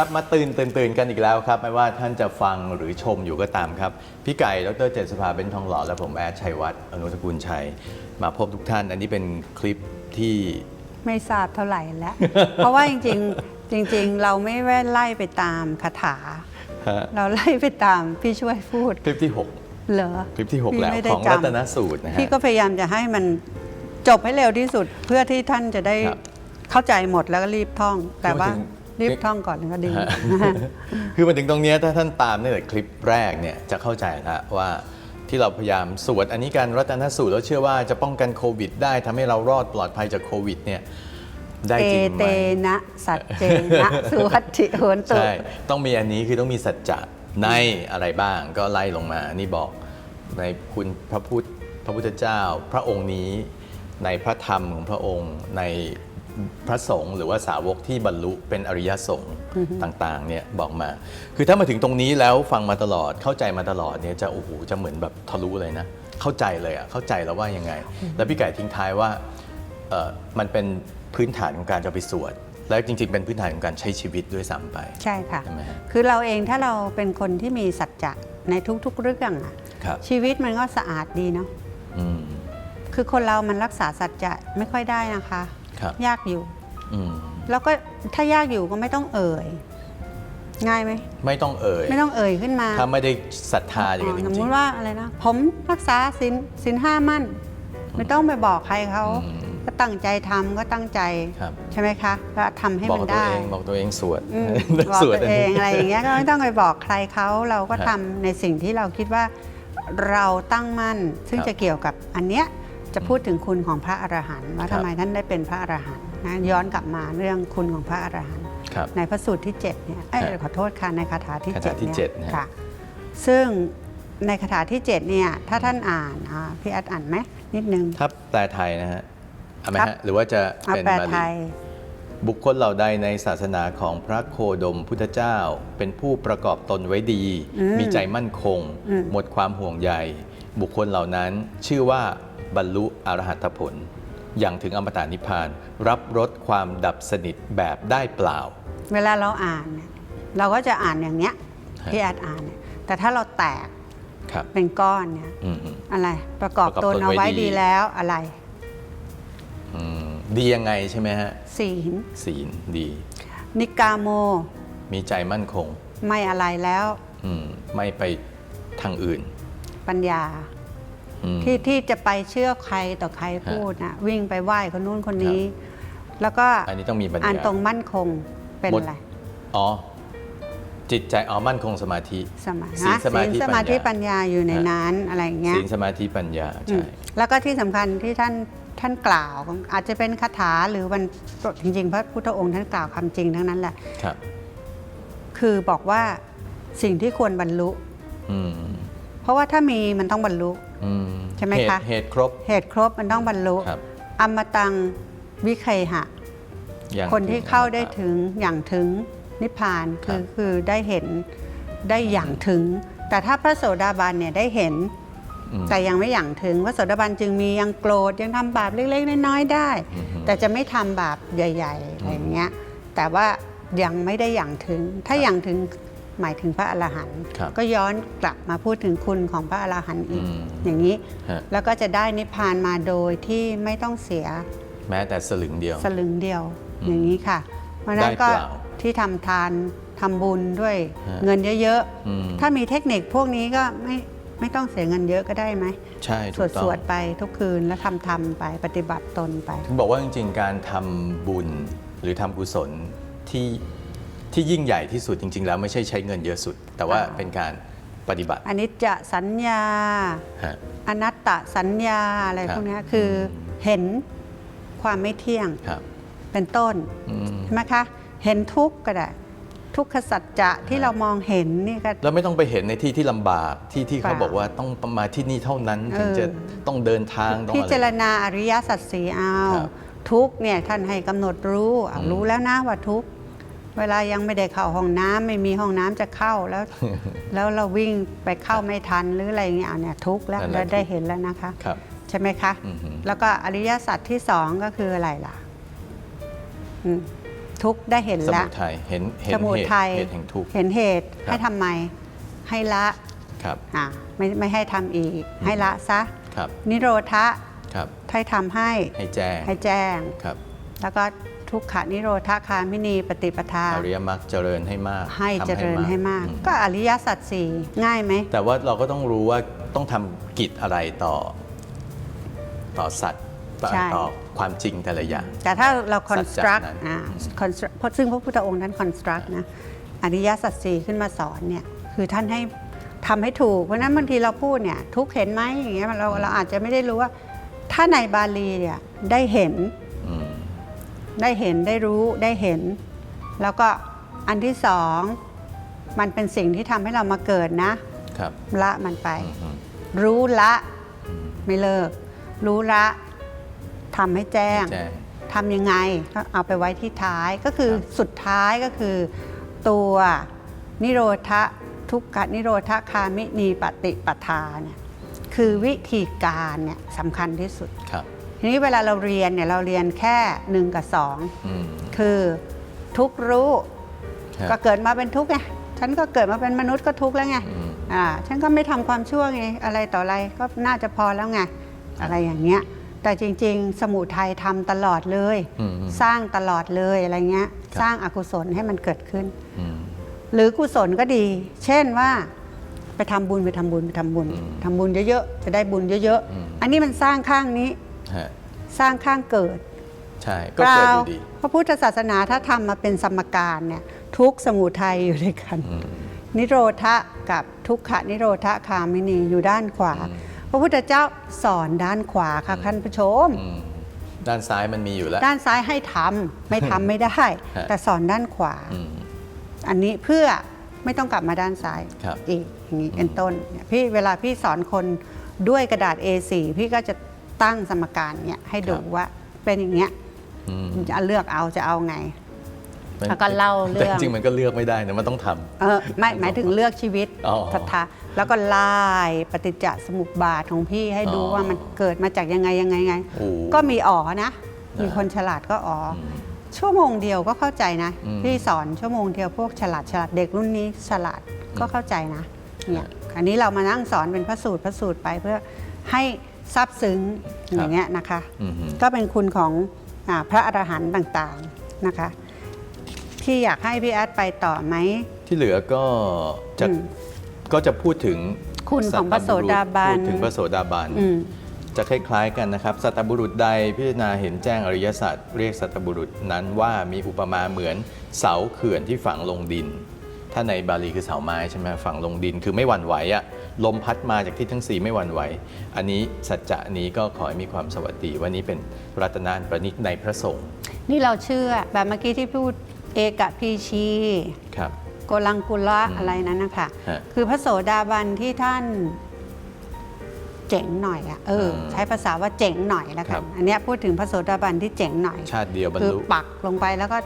ครับ มาตื่นตื่นตื่นกันอีกแล้วครับ ไม่ว่าท่านจะฟังหรือชมอยู่ก็ตามครับ พี่ไก่ ดรเจษภาเบนทองหล่อ และผมแอดชัยวัฒน์อนุสกุลชัย มาพบทุกท่าน อันนี้เป็นคลิปที่ ไม่ทราบเท่าไหร่แล้ว เพราะว่าจริงๆ จริง ๆ เราไม่ได้ไล่ไปตามคาถา ฮะเราไล่ไปตามพี่ช่วยพูด คลิปที่เหรอ6คลิปที่6พี่แล้วไม่ได้ของจำรัตนสูตรนะฮะ พี่ก็พยายามจะให้มันจบให้เร็วที่สุดเพื่อที่ท่านจะได้ครับ เข้าใจหมดแล้วก็รีบท่อง แต่ว่า พูดถึง รีบท่องก่อนก็ดีฮะคือมาถึงตรงเนี้ยถ้าท่านตามตั้งแต่คลิปแรกเนี่ยจะเข้าใจแล้วว่าที่เราพยายามสวดอันนี้การรัตนสูตรแล้วเชื่อว่าจะป้องกันโควิด ได้ทำให้เรารอดปลอดภัยจากโควิดเนี่ยได้เอจริงไหเตมนะสัจเจนะสุวัตถิโหนตุใช่ต้องมีอันนี้คือต้องมีสัจจะในอะไรบ้างก็ไล่ลงมานี่บอกในคุณพระพุทธพระพุทธเจ้า พระองค์นี้ในพระธรรมของพระองค์ใน พระสงฆ์หรือว่าสาวกที่บรรลุเป็นอริยสงฆ์ต่างๆเนี่ยบอกมา คือถ้ามาถึงตรงนี้แล้วฟังมาตลอดเข้าใจมาตลอดเนี่ยจะโอ้โหจะเหมือนแบบทะลุเลยนะ เข้าใจเลยอะเข้าใจแล้วว่ายังไง แล้วพี่ไก่ทิ้งท้ายว่าเอ่อมันเป็นพื้นฐานของการจะไปสวดแล้วจริงๆ เป็นพื้นฐานของการใช้ชีวิตด้วยซ้ำไป ใช่ค่ะใช่ไหมฮะคือเราเองถ้าเราเป็นคนที่มีสัจจะในทุกๆเรื่องอะครับชีวิตมันก็สะอาดดีเนาะอืมคือคนเรามันรักษาสัจจะไม่ค่อยได้นะคะ ครับยากอยู่ อืมแล้วก็ถ้ายากอยู่ก็ไม่ต้องเอ่ย ง่ายไหม ไม่ต้องเอ่ย ไม่ต้องเอ่ยขึ้นมาถ้าไม่ได้ศรัทธาอย่างนั้นจสมมริงติว่าอะไรนะ ผมรักษาสินสินห้ามั่น ไม่ต้องไปบอกใครเขา อืมก็ตั้งใจทำก็ตั้งใจ ครับใช่ไหมคะแล้วทำให้บอกมันตัวได้ เองบอกตัวเองสวดอืมบอกสวดตัวเองอะไรอย่างเงี้ยก็ไม่ต้องไปบอกใครเขาเราก็ฮะทำในสิ่งที่เราคิดว่าเราตั้งมั่น ซึ่งครับจะเกี่ยวกับอันเนี้ย จะพูดถึงคุณของพระอรหันต์ว่าครัทำบไมท่านได้เป็นพระอรหันต์นะย้อนกลับมาเรื่องคุณของพระอรหันต์ครับในพระสูตรที่7เนี่ยเอ้ยฮะขอโทษค่ะในคาถาที่คาถาที่7เจ็เนี่ยดนะฮะค่ะซึ่งในคาถาที่7เนี่ยถ้าท่านอ่านอ่าพี่อัดอ่านไหมนิดนึงถ้าแปลไทยนะฮะเอาไหมครับฮะหรือว่าจะเอาเป็นแปลบาไทลียบุคคลเหล่าใดในศาสนาของพระโคดมพุทธเจ้า เป็นผู้ประกอบตนไว้ดีอืมมีใจมั่นคงอืมหมดความห่วงใย บุคคลเหล่านั้นชื่อว่า บรรลุอรหัตผล อย่างถึงอมตะนิพพาน รับรสความดับสนิทแบบได้เปล่า เวลาเราอ่านเนี่ยเราก็จะอ่านอย่างเนี้ยฮะพี่อัดอ่านเนี่ยแต่ถ้าเราแตกครับเป็นก้อนเนี่ยอืมอืม อะไร ประกอบประกอบตนตนเอาไว้ไว้ดี ดีแล้วอะไรอืมดียังไงใช่ไหมฮะ ศีลศีลดี นิกาโม มีใจมั่นคง ไม่อะไรแล้ว อืมไม่ไปทางอื่น ปัญญาอืม ที่ที่จะไปเชื่อใครต่อใครพูดนะวิ่งไปไหว้คนนู้นคนนี้ แล้วก็อันนี้ต้องมีปัญญาอ่านตรงมั่นคงเป็นหมดอะไรอ๋อจิตใจอ๋อมั่นคงสมาธิสมาศีลฮะสมาธิศีลสมาธิปัปัญญญาญาอยู่ในนั้นอะไรอย่างเงี้ยศีลสมาธิปัญญาอืใช่มแล้วก็ที่สำคัญที่ท่านท่านกล่าวอาจจะเป็นคาถาหรือวันจริงๆ พระพุทธองค์ท่านกล่าวคำจริงทั้งนั้นแหละครับ คือบอกว่าสิ่งที่ควรบรรลุอืมเพ ราะว่าถ้ามีมันต้องบรรลุ อืมใช่ไหมเหตุคะเหตุครบ เหตุครบมันต้องบรรลุ ครับ อมตังวิเคหะ อย่างคนที่เข้าได้อมตะถึงอย่างถึงนิพพานครัคือบคือได้เห็นได้อย่างถึง แต่ถ้าพระโสดาบันเนี่ยได้เห็น อืม แต่ยังไม่อย่างถึงพระโสดาบันจึงมียังโกรธยังทำบาปเล็กๆน้อยๆได้ อือฮึ แต่จะไม่ทำบาปใหญ่ๆอะไรอย่างเงี้ยแต่ว่ายังไม่ได้อย่างถึง ถ้าอย่างถึง หมายถึงพระอรหันต์ครับก็ย้อนกลับมาพูดถึงคุณของพระอรหันต์อีกอืมอย่างนี้ ฮะ แล้วก็จะได้นิพพานมาโดยที่ไม่ต้องเสียแม้แต่สลึงเดียว สลึงเดียวอืมอย่างนี้ค่ะ เพราะฉะนั้นได้ก็เปล่าที่ทำทานทำบุญด้วยฮะ เงินเยอะอืมๆ ถ้ามีเทคนิคพวกนี้ก็ไม่ไม่ต้องเสียเงินเยอะก็ได้ไหม ใช่สถูวดกต้อสงวดไปทุกคืนแล้วทำทำไปปฏิบัติตนไป ถึงบอกว่าจริงๆ การทำบุญหรือทำกุศลที่ ที่ยิ่งใหญ่ที่สุดจริง ๆ แล้วไม่ใช่ใช้เงินเยอะสุด แต่ว่าอ่าเป็นการปฏิบัติอันนี้จะสัญญา ฮะ อนัตตสัญญาอะไรครับ พวกเนี้ยคืออมเห็นความไม่เที่ยงครับเป็นต้นอืมใช่ไหมคะเห็นทุกข์ก็ได้ ทุกขสัจจะที่ฮะเรามองเห็นนี่ก็ แล้วไม่ต้องไปเห็นในที่ที่ลำบากที่ที่เขาเปล่าบอกว่าต้องมาที่นี่เท่านั้นถึงเออจะต้องเดินทางต้องพิอะไรจารณาอริยสัจสีเอา ครับทุกข์เนี่ยท่านให้กำหนดรู้อะอืม รู้แล้วนะว่าทุกข์ เวลายังไม่ได้เข้าห้องน้ำไม่มีห้องน้ำจะเข้าแล้ว แล้วเราวิ่งไปเข้าไม่ทันหรืออะไรอย่างเงี้ยอะเนี่ยทุกข์แล้วนั่นแหละเราได้ทุกข์เห็นแล้วนะคะครับใช่ไหมคะอือหือแล้วก็อริยสัจที่สองก็คืออะไรล่ะอืมทุกข์ได้เห็นสแล้วมุทัยเห็นเห็นสมุเหตุทัยเหตุแห่งทุกข์เห็นเหตุครับให้ทำไมให้ละครับอะไม่ไม่ให้ทำอีก ให้ละซะครับนิโรธะครับให้ทำให้ให้แจ้งให้แจ้งครับ แล้วก็ ทุกขานิโรธคามินีปฏิปทา อริยมรรคเจริญให้มากให้ทำเจริญให้มาก อืก็อริยสัจสี่ง่ายไหม แต่ว่าเราก็ต้องรู้ว่าต้องทำกิจอะไรต่อ ต่อสัตว์ต่อใช่ ต่อความจริงแต่ละอย่าง แต่ถ้าเราสัจจะ construct นั้น อ่า construct เพราะซึ่งพระพุทธองค์ท่าน construct นะอริยสัจสี่ขึ้นมาสอนเนี่ยคือท่านให้ทำให้ถูก เพราะฉะนั้นบางทีเราพูดเนี่ยทุกข์เห็นไหมอย่างเงี้ยเราเราอาจจะไม่ได้รู้ว่า ถ้าในบาลีเนี่ยได้เห็นอืม ได้เห็นได้รู้ได้เห็น แล้วก็อันที่สอง มันเป็นสิ่งที่ทำให้เรามาเกิดนะ ครับละมันไปอืมรู้ละไม่เลิก รู้ละทำให้แจ้ง แจ้ง ทำยังไงก็เอาไปไว้ที่ท้ายก็คือครับ สุดท้ายก็คือ ตัวนิโรธะทุกขนิโรธคามินีปฏิปทาเนี่ยคือวิธีการเนี่ยสำคัญที่สุด ครับ ทีนี้เวลาเราเรียนเนี่ยเราเรียนแค่หนึ่งกับสองอืมคือทุกข์รู้ครับก็เกิดมาเป็นทุกข์ไงฉันก็เกิดมาเป็นมนุษย์ก็ทุกข์แล้วไงอืมอ่าฉันก็ไม่ทำความชั่วไงอะไรต่ออะไรก็น่าจะพอแล้วไงอะไรอย่างเงี้ยแต่จริง ๆ สมุทัยทำตลอดเลยอืมสร้างตลอดเลยอะไรเงี้ยครับสร้างอากุศลให้มันเกิดขึ้นอืมหรือกุศลก็ดี เช่นว่าไปทำบุญไปทำบุญไปทำบุญอืมทำบุญเยอะๆจะได้บุญเยอะอืมๆอันนี้มันสร้างข้างนี้ ฮะสร้างข้างเกิดใช่ก็เกิดอยู่ดีพระพุทธศาสนาถ้าทำมาเป็นสมการเนี่ยทุกข์สมุทัยอยู่ด้วยกันอืมนิโรธะกับทุกขนิโรธคามินีอยู่ด้านขวาอืมพระพุทธเจ้าสอนด้านขวาค่ะท่านผู้ชมอืมด้านซ้ายมันมีอยู่แล้ว ด้านซ้ายให้ทำไม่ทำไม่ได้ฮะแต่สอนด้านขวาอืมอันนี้เพื่อไม่ต้องกลับมาด้านซ้ายครับอีกอย่างนี้เป็นต้นเนี่ยพี่เวลาพี่สอนคนด้วยกระดาษ A4 พี่ก็จะ ตั้งสมการเนี่ยให้ดูครับว่าเป็นอย่างเงี้ยอืมจะเลือกเอาจะเอาไง แล้วก็เล่าเรื่อง แต่จริงๆมันก็เลือกไม่ได้นะมันต้องทำ เออไม่หมายถึงเลือกชีวิตอ๋อศรัทธาแล้วก็ไล่ปฏิจจสมุปบาทของพี่ให้ดูอ๋อว่ามันเกิดมาจากยังไงยังไงไง โอ้ก็มีอ๋อนะ มีอ่าคนฉลาดก็อ๋อออืมชั่วโมงเดียวก็เข้าใจนะอืมพี่สอนชั่วโมงเดียวพวกฉลาดฉลาดเด็กรุ่นนี้ฉลาดก็เข้าใจนะเนี่ยอันนี้เรามานั่งสอนเป็นพระสูตรพระสูตรไปเพื่อให้ ซาบซึ้งอย่างเงี้ยนะคะ อืมก็เป็นคุณของอาพระอรหันต์ต่างๆนะคะ ที่อยากให้พี่แอดไปต่อไหม ที่เหลือก็จะอืมก็จะพูดถึงคุณของพระโสดาบัน พูดถึงพระโสดาบัน อืม จะคล้ายๆกันนะครับ สัตบุรุษใดพิจารณาเห็นแจ้งอริยสัจเรียกสัตบุรุษนั้นว่ามีอุปมาเหมือนเสาเขื่อนที่ฝังลงดิน ถ้าในบาลีคือเสาไม้ใช่ไหมฝังลงดินคือไม่หวั่นไหวอะ ลมพัดมาจากที่ทั้งสี่ไม่หวั่นไหว อันนี้สัจจะนี้ก็ขอให้มีความสวัสดีวันนี้เป็นรัตนานประนิจในพระสงฆ์นี่เราเชื่อแบบเมื่อกี้ที่พูดเอกพีชีครับโกลังกุละอืมอะไรนั้นนะคะฮะคือพระโสดาบันที่ท่านเจ๋งหน่อยอะเอออมใช้ภาษาว่าเจ๋งหน่อยแล้วคกัรันบอันเนี้ยพูดถึงพระโสดาบันที่เจ๋งหน่อย ชาติเดียวบรรคือลุปักลงไปแล้วก็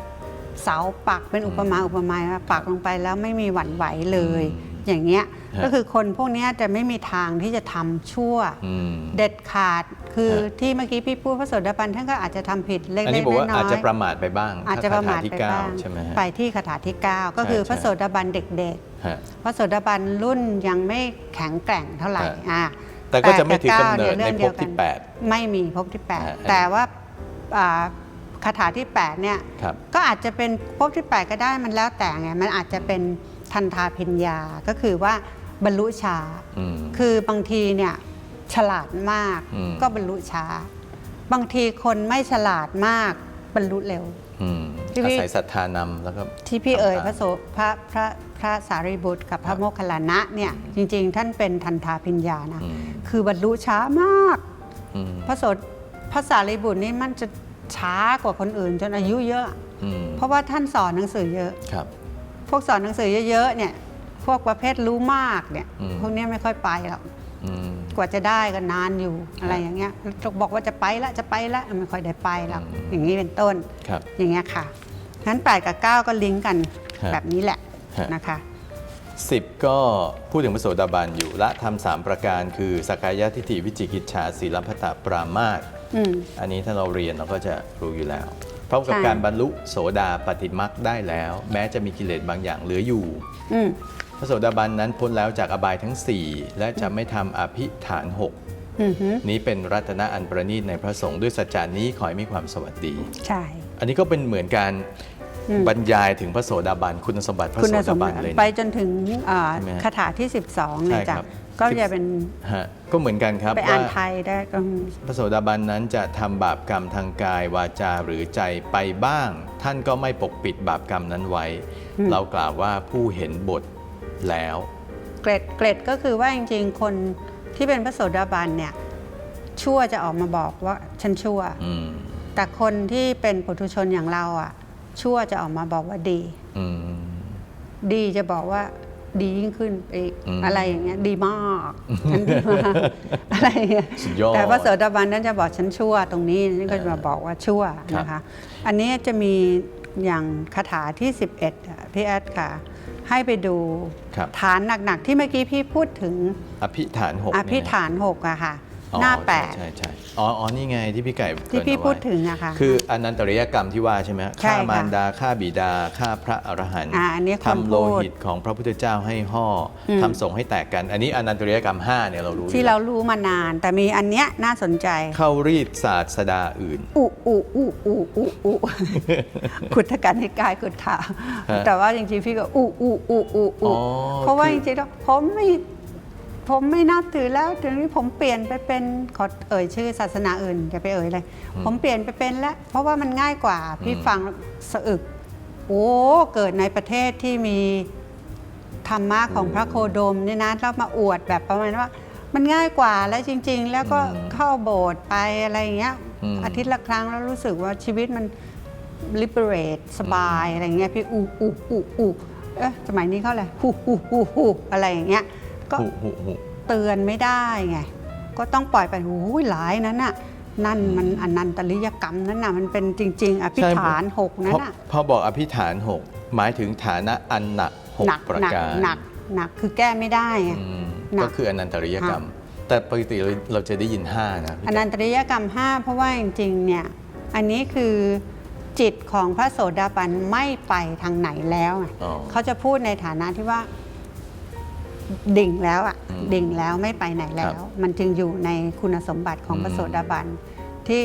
เสาปักเป็นอุปมาอุปไมยว่าปักลงไปแล้วไม่มีหวั่นไหวเลย อืมอย่างเงี้ยฮะ ก็คือคนพวกเนี้ยจะไม่มีทางที่จะทำชั่ว อืม เด็ดขาดคือฮะ ที่เมื่อกี้พี่พูดพระโสดาบันท่านก็อาจจะทำผิดเล็กอันนี้ๆบอกว่าน้อยๆอาจจะประมาทไปบ้างอาจจะประมาทถ้คถที่ไปเก้บ้างใช่ไหมฮะ ไปที่คาถาที่9ก็คือใช่ พระโสดาบันเด็กฮะ ๆพระโสดาบันรุ่นยังไม่แข็งแกร่งเท่าไหร่ฮะ อ่า แต่ก็จะไม่ถือกำแปเนิดดกับในก้าภเรื่พองที่เดียวกัน8ไม่มีภพที่ ฮะ 8 แต่ว่าอ่าคาถาที่ 8 เนี่ยครับ ก็อาจจะเป็นภพที่ 8 ก็ได้มันแล้วแต่ไง มันอาจจะเป็น ทันทาพิญญาก็คือว่าบรรลุช้าอืมคือบางทีเนี่ยฉลาดมากอืมก็บรรลุช้า บางทีคนไม่ฉลาดมากบรรลุเร็วอืมที่อาพี่ศัยศรัทธานำแล้วก็ที่พี่เอ่ยทำตามพระโสพระพระพระสารีบุตรกับพครัระบโมคคัลลานะเนี่ยจริง ๆ ท่านเป็นทันทาพิญญานะอืมคือบรรลุช้ามากอืมพระโสพระสารีบุตรนี่มันจะช้ากว่าคนอื่นจนอายุเยอะอืมเพราะว่าท่านสอนหนังสือเยอะครับพ วกสอนหนังสือเยอะๆเนี่ย พวกประเภทรู้มากเนี่ย อืม พวกเนี้ยไม่ค่อยไปหรอก อืม กว่าจะได้ก็นานอยู่อะไรอย่างเงี้ยบอกว่าจะไปละจะไปละไม่ค่อยได้ไปหรอกอืม อย่างนี้เป็นต้น ครับ อย่างเงี้ยค่ะงั้น8กับ 9 ก็ลิงก์กันฮะแบบนี้แหละฮะ นะคะสิบก็พูดถึงพระโสดาบันอยู่ละทำสามประการคือสกายทิฏฐิวิจิกิจฉาศีลพัตตปรามาสอืม อันนี้ถ้าเราเรียนเราก็จะรู้อยู่แล้วพ ร้อมกับใช่การบรรลุโสดาปฏิมักได้แล้ว แม้จะมีกิเลสบางอย่างเหลืออยู่อืมพระโสดาบันนั้นพ้นแล้วจากอบายทั้ง 4 และจะไม่ทำอภิฐานอือฮึ6นี้เป็นรัตนะอันประณีตในพระสงฆ์ด้วยสัจจานี้ขอให้มีความสวัสดีใช่อันนี้ก็เป็นเหมือนการอืมบรรยายถึงพระโสดาบันคุณสมบัติพระคุโสณสดามบับันติเลยไปนะจนถึงอ่าใช่ไหมฮะคาถาที่ 12เลยใช่จ้ะครับ ก็จะเป็นฮะก็เหมือนกันครับไปอ่านว่าไทยได้ก็พระโสดาบันนั้นจะทำบาปกรรมทางกายวาจาหรือใจไปบ้าง ท่านก็ไม่ปกปิดบาปกรรมนั้นไว้ เรากล่าวว่าผู้เห็นบทแล้ว เกรดเกรดก็คือว่าจริงๆ คนที่เป็นพระโสดาบันเนี่ยชั่วจะออกมาบอกว่าฉันชั่วอืมแต่คนที่เป็นปุถุชนอย่างเราอะ ชั่วจะออกมาบอกว่าดีอืมดีจะบอกว่า ดียิ่งขึ้นไปอีกอืมอะไรอย่างเงี้ยดีมากฉันดีมากอะไรอย่างเงี้ยสุดยอดแต่พระโสดาบันนั้นจะบอกฉันชั่วตรงนี้นี่ก็จะมาบอกว่าชั่วครับนะคะอันนี้จะมีอย่างคาถาที่ 11อะพี่แอดค่ะ ให้ไปดูครับ ฐานหนักๆที่เมื่อกี้พี่พูดถึง อภิฐานหกอเนี่ยภิฐานหกอะค่ะอ๋อ หน้าแปดใช่ใช่ใช่อ๋ออ๋อนี่ไงที่พี่ไก่ที่เกริ่นพี่เอาไว้พูดถึงอะค่ะคืออนันตริยกรรมที่ว่าใช่ไหมใช่ฆ่าค่ะมารดาฆ่าบิดาฆ่าพระอรหันต์อ่าอันนี้คนทำโลพูดหิตของพระพุทธเจ้าให้ห่ออม ทำส่งให้แตกกัน อันนี้อนันตริยกรรม5เนี่ยเรารู้อยู่ที่เรารู้มานาน แต่มีอันเนี้ยน่าสนใจ เข้ารีดศาสดาอื่น อุอุอุอุอุอุ ขุดทกันให้กายขุดถาฮะแต่ว่าจริงๆพี่ก็อุอุอุอุอุอ๋อเพราะว่าคืจอริงๆแล้วผมไม่ ผมไม่นับถือแล้วถึงนี้ผมเปลี่ยนไปเป็นขอเอ่ยชื่อศาสนาอื่นอย่าไปเอ่ยเลย ผมเปลี่ยนไปเป็นแล้วเพราะว่ามันง่ายกว่า พี่ฟังสะอึก โอ้เกิดในประเทศที่มีธรรมะของพระโคดมเนี่ยนะแล้วมาอวดแบบประมาณว่า มันง่ายกว่าแล้วจริง ๆ แล้วก็อืมเข้าโบสถ์ไปอะไรอย่างเงี้ยอืมอาทิตย์ละครั้งแล้วรู้สึกว่าชีวิตมัน liberate สบายอะไรเงี้ยพี่อูอูอูอูเอ๊ะสมัยนี้เขาอะไรฮูฮูฮูฮูอะไรอย่างเงี้ย ก็หุหุหุเตือนไม่ได้ไง ก็ต้องปล่อยไปโอ้ยหลายนั้นน่ะนั่นมันอนันตริยกรรมนั่นน่ะมันเป็นจริง ๆ อภิฐานหกนั่พนอน่ะพอบอกอภิฐาน6หมายถึงฐานะอันหนักหกหนักประหนักการหนักหนักคือแก้ไม่ได้ไงอืมหนักก็คืออนันตริยกรรม แต่ปกติเราเราจะได้ยิน5นะพี่อนันตริยกรรม5เพราะว่าจริงๆเนี่ยอันนี้คือจิตของพระโสดาบันไม่ไปทางไหนแล้วไงอ๋อเขาจะพูดในฐานะที่ว่า ดิ่งแล้วอะอืมดิ่งแล้วไม่ไปไหนแล้ครัวบมันจึงอยู่ในคุณสมบัติของอืม พระโสดาบันที่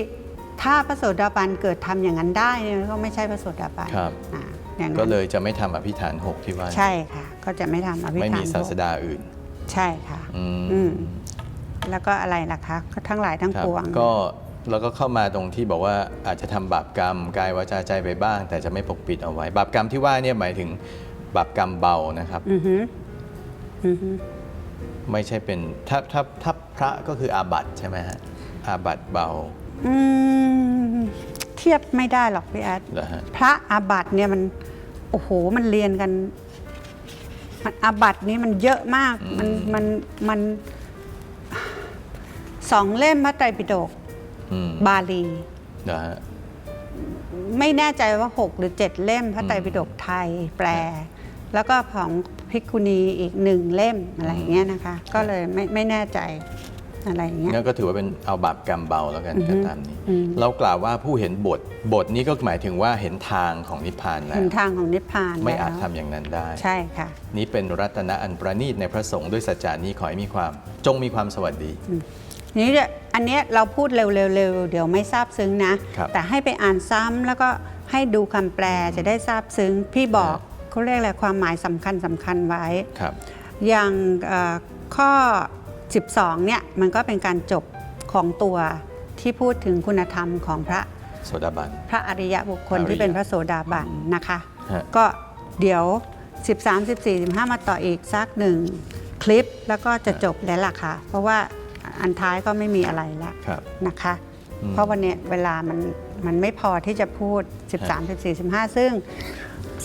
ถ้าพระโสดาบันเกิดทำอย่างนั้นได้เนี่ยก็ไม่ใช่พระโสดาบันครับ อ่าอย่างนั้นก็เลยจะไม่ทำอภิฐาน6ที่ว่าใช่ค่ะ ก็จะไม่ทำอภิไม่ธรรมีมศาสดาอื่นใช่ค่ะ อืมอืม แล้วก็อะไรล่ะคะก็ทั้งหลายทั้งครับปวง ก็แล้วก็เข้ามาตรงที่บอกว่าอาจจะทำบาปกรรมกายวาจาใจไปบ้าง แต่จะไม่ปกปิดเอาไว้ บาปกรรมที่ว่าเนี่ยหมายถึงบาปกรรมเบานะครับ อือฮึอือฮึ ไม่ใช่เป็นถ้าถ้าถ้าพระก็คืออาบัติใช่ไหมฮะอาบัติเบาอืมเทียบไม่ได้หรอกพี่แอดเหรอฮะพระอาบัติเนี่ยมัน โอ้โหมันเรียนกันมันอาบัตินี้มันเยอะมากมันมันมันสองเล่มพระไตรปิฎกอืมบาลี เหรอฮะ ไม่แน่ใจว่า 6 หรือ 7 เล่มพระไตรปิฎกไทยแปล แล้วก็ของภิกขุณีอีกหนึ่งเล่มอะไรอย่างเงี้ยนะคะ ก็เลยไม่ไม่แน่ใจอะไรอย่างเงี้ยงั้นก็ถือว่าเป็นเอาบาปกรรมเบาแล้วกันอือฮึก็ตามนี้อืมเรากล่าวว่าผู้เห็นบทบทนี้ก็หมายถึงว่าเห็นทางของนิพพานแล้เห็วนทางของนิพพานไม่อาจแล้วทำอย่างนั้นได้ ใช่ค่ะ นี้เป็นรัตนะอันประณีตในพระสงฆ์ด้วยสัจจานี้ขอให้มีความจงมีความสวัสดีนี่เนี่ยอันเนี้ยเราพูดเร็วๆๆเดี๋ยวไม่ทราบซึ้งนะครับแต่ให้ไปอ่านซ้ำแล้วก็ให้ดูคำแปลจะได้ทราบซึ้งพี่บอกครับ เขาเรียกอะไรความหมายสำคัญสำคัญไว้ ครับ อย่างเอ่อข้อ 12 เนี่ย มันก็เป็นการจบของตัวที่พูดถึงคุณธรรมของพระโสดาบัน พระอริยบุคคลอริยที่เป็นพระโสดาบันนะคะ ฮะ ก็เดี๋ยว 13 14 15 มาต่ออีกสักหนึ่งคลิปแล้วก็จะจบแล้วล่ะค่ะ เพราะว่าอันท้ายก็ไม่มีอะไรแล้วครับ นะคะ อืมเพราะวันเนี้ยเวลามันมันไม่พอที่จะพูด 13 14 15 ซึ่ง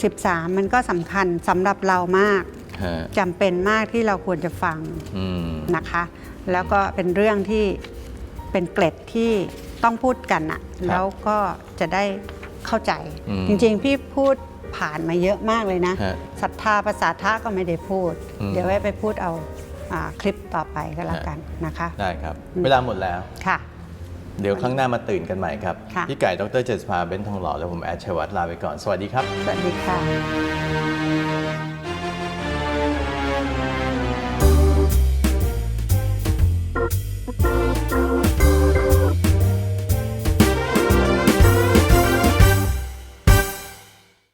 13 มันก็สำคัญสำหรับเรามากฮะจำเป็นมากที่เราควรจะฟังอืมนะคะ แล้วก็เป็นเรื่องที่เป็นเกร็ดที่ต้องพูดกันอะแล้วก็จะได้เข้าใจ อืม จริงๆ พี่พูดผ่านมาเยอะมากเลยนะฮะศรัทธาภาษาทะก็ไม่ได้พูด อืม เดี๋ยวไว้ไปพูดเอาอาคลิปต่อไปก็แล้วฮะกันนะคะ ได้ครับอืมเวลาหมดแล้ว ค่ะ เดี๋ยวครั้งหน้ามาตื่นกันใหม่ครับ ค่ะ พี่ไก่ ดรเจษภาเบนทองหล่อ และผมแอดชัยวัฒน์ลาไปก่อน สวัสดีครับ สวัสดีค่ะ